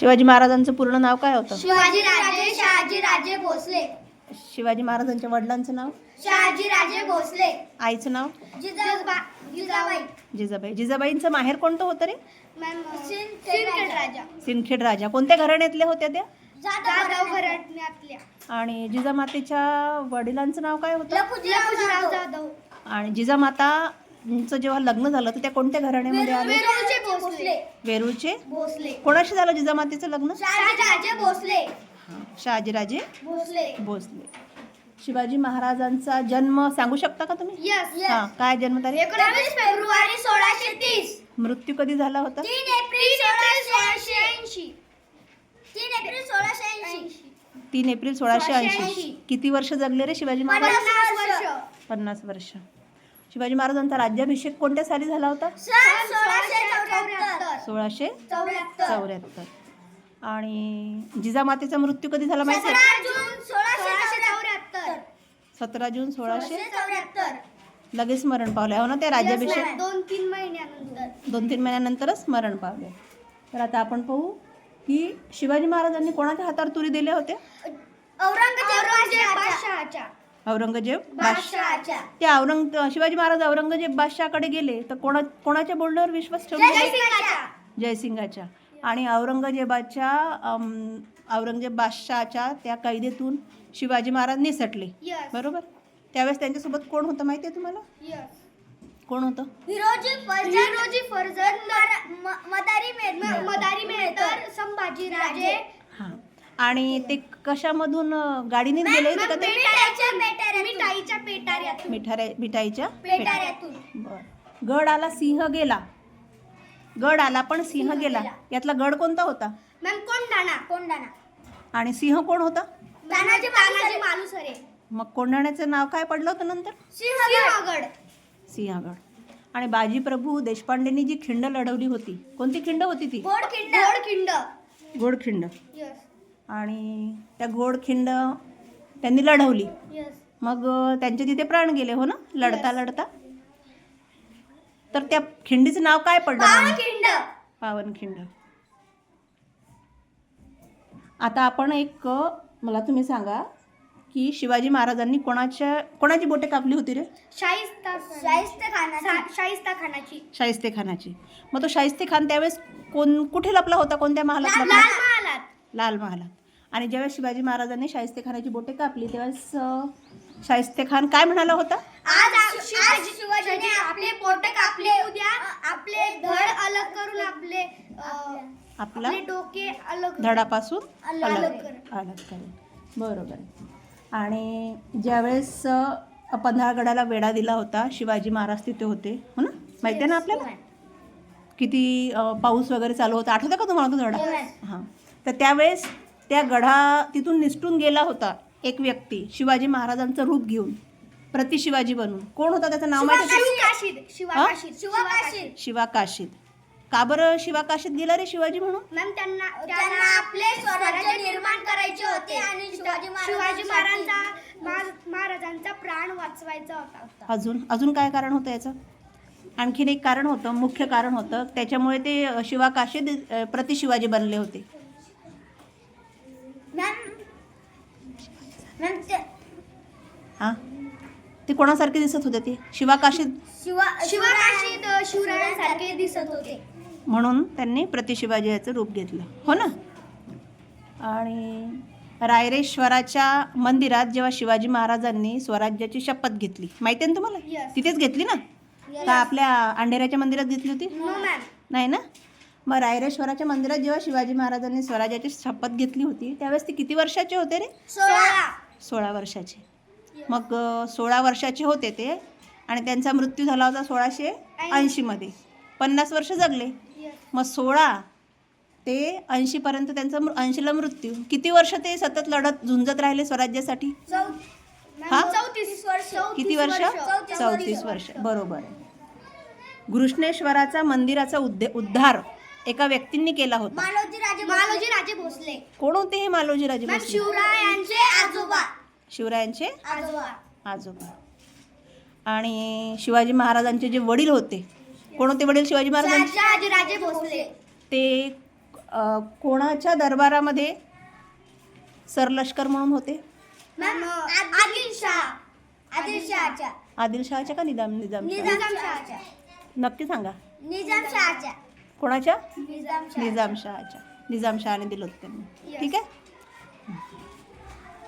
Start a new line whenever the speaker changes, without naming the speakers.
शिवाजी महाराजांचं पूर्ण नाव काय होतं?
शिवाजी राजे शहाजी राजे भोसले.
शिवाजी महाराजांच्या वडिलांचं नाव?
शहाजी राजे भोसले.
आईचं नाव?
जिजाबा जिजाबाई.
जिजाबाई. जिजाबाईंचं माहेर कोणतं होतं रे?
सिंदखेड राजा.
सिंदखेड राजा. कोणत्या घराण्यातल्या होत्या त्या?
जाधव घराण्यातल्या.
आणि जिजामातेच्या वडिलांचं नाव काय होतं?
लखुजीराव जाधव.
आणि जिजामातांचं जेव्हा लग्न झालं तर त्या कोणत्या घराण्यामध्ये आले?
वेरूळचे भोसले.
वेरूळचे?
भोसले.
कोणाशी झालं जिजामातेचं लग्न?
शहाजी राजे भोसले
शहाजीराजे
भोसले.
भोसले. शिवाजी महाराजांचा जन्म सांगू शकता का तुम्ही?
यस
हा काय जन्मतारीख?
एकोणवीस फेब्रुवारी सोळाशे तीस.
मृत्यू कधी झाला होता?
तीन एप्रिल सोळाशे ऐंशी. तीन एप्रिल सोळाशे ऐंशी.
तीन एप्रिल सोळाशे ऐंशी.
1680.
किती वर्ष जगले रे शिवाजी महाराज?
पन्नास वर्ष.
शिवाजी महाराजांचा राज्याभिषेक कोणत्या साली झाला होता?
सोळाशे चौऱ्याहत्तर.
आणि जिजामातेचा मृत्यू कधी झाला माहिती आहे?
सतरा जून सोळाशे
लगेच मरण पावले. हो ना ते राज्याभिषेक?
दोन तीन महिन्यानंतर.
दोन तीन महिन्यानंतरच मरण पावले. तर आता आपण पाहू की शिवाजी महाराजांनी कोणाच्या हातावर तुरी दिल्या होत्या?
औरंगजेब
बादशाह. ते औरंग शिवाजी महाराज औरंगजेब बादशाहकडे गेले तर कोणा कोणाच्या बोलण्यावर विश्वास ठेवला?
जयसिंगाच्या.
आणि औरंगजेबाच्या औरंगजेब बादशाहच्या त्या कैदेतून शिवाजी महाराज निसटले. बरोबर? त्यावेळेस त्यांच्यासोबत कोण होतं माहिती आहे तुम्हाला. कोण होतं?
हिरोजी फर्जंद हिरोजी फर्जंद म- मदारी मेहतर मदारी मेहतर संभाजी राजे
आणि ते कशामधून अं, गाडीनेच गेले होते का ते?
मिठाईच्या पेटाऱ्यातून. मिठाईच्या पेटाऱ्यातून.
मिठारे मिठाईच्या
पेटाऱ्यातून.
बर. गड आला सिंह गेला. गड आला पण सिंह गेला. यातला गड कोणता होता?
मॅम कोंडाणा कोंडाणा
आणि सिंह कोण होता?
तानाजी तानाजी मालुसरे.
मग कोंढाण्याचं नाव काय पडलं होतं नंतर?
सिंहगड.
सिंहगड. आणि बाजीप्रभू देशपांडेंनी जी खिंड लढवली होती कोणती खिंड होती ती?
घोडखिंड घोडखिंड
घोडखिंड
यस
आणि त्या घोडखिंड त्यांनी लढवली.
यस
मग त्यांचे तिथे प्राण गेले हो ना? लढता लढता. तर त्या खिंडीचं नाव काय पडलं?
पावनखिंड
पावनखिंड आता आपण एक मला तुम्ही सांगा की शिवाजी महाराजांनी कोणाच्या कोणाची बोटे कापली होती रे?
शाहिस्ता शाहिस्ता खानाची. शाहिस्ता खानाची.
शाहिस्ते खानाची. मग तो शाहिस्ते खान त्यावेळेस कोण कुठे लपला होता? कोणत्या महालात लपला? लाल महालात. आणि ज्यावेळेस शिवाजी महाराजांनी शाहिस्ते खानाची बोटे कापली त्यावेळेस अ, शाहिस्ते खान काय म्हणाला होता?
आज शिवाजीने आपले पोट कापले. उद्या आपले धड अलग करून आपले
आपला
डोके अलग
धडापासून
अलग
अलग
करेल.
बरोबर. आणि ज्यावेळेस पन्हाळगडाला वेढा दिला होता शिवाजी महाराज तिथे होते. हो ना? माहिती आहे ना आपल्याला? किती पाऊस वगैरे चालू होता. आठवतं का तुम्हाला तो धडा. हां. तर त्यावेळेस त्या गढा तिथून निसटून गेला होता एक व्यक्ती शिवाजी महाराजांचं रूप घेऊन प्रति शिवाजी बनून. कोण होता त्याचं नाव माहिती आहे? का?
शिवकाशीद शिवाकाशीद शिवाकाशीद
शिवा काशीद. का बरं शिवा काशीद गेला रे शिवाजी म्हणून?
मॅम त्यांना त्यांना आपले स्वराज्य निर्माण करायचे होते. आणि शिवाजी महाराजांचा महा- महाराजांचा प्राण वाचवायचा होता.
अजून? अजून काय कारण होतं याचं? आणखीन एक कारण होतं मुख्य कारण होतं. त्याच्यामुळे ते शिवा काशीद अ, प्रति शिवाजी बनले होते. हां? ते कोणासारखे दिसत होते ते? शिवा काशीद
शिवा शिवरायांसारखे दिसत होते.
म्हणून त्यांनी प्रति शिवाजी याचं रूप घेतलं. हो ना? आणि रायरेश्वराच्या मंदिरात जेव्हा शिवाजी महाराजांनी स्वराज्याची शपथ घेतली. माहिती आहे ना तुम्हाला. तिथेच घेतली ना? का आपल्या अंधेऱ्याच्या मंदिरात घेतली होती?
नो मॅम
नाही ना? मग रायरेश्वराच्या मंदिरात जेव्हा शिवाजी महाराजांनी स्वराज्याची शपथ घेतली होती त्यावेळेस ते किती वर्षाचे होते रे?
सोळा.
सोळा वर्षाचे. मग सोळा वर्षाचे होते ते आणि त्यांचा मृत्यू झाला होता सोळाशे ऐंशीमध्ये पन्नास वर्ष जगले. मग सोळा ते ऐंशीपर्यंत त्यांचा ऐंशीला मृत्यू. किती वर्ष ते सतत लढत झुंजत राहिले स्वराज्यासाठी? हा? किती वर्ष? चौतीस वर्ष. बरोबर घृष्णेश्वराचा मंदिराचा उद्दे उद्धार एका व्यक्तींनी केला होता.
मालोजी राजे मालोजी राजे भोसले.
कोण होते हे मालोजी राजे
मॅम
भोसले?
शिवरायांचे आजोबा.
शिवरायांचे
आजोबा.
आजोबा. आणि शिवाजी महाराजांचे जे वडील होते कोण होते वडील शिवाजी महाराजांचे?
शहाजी राजे भोसले.
ते अ, कोणाच्या दरबारामध्ये सरलष्कर म्हणून होते?
मॅम आदिलशाह आदिलशहाच्या
आदिलशहाच्या का निजाम निजाम
निजामशहाच्या
नक्की सांगा.
निजामशहाच्या
कोणाच्या?
निजामशहा
निजामशहाच्या. निजामशहाने दिलं होतं त्यांनी. ठीक आहे?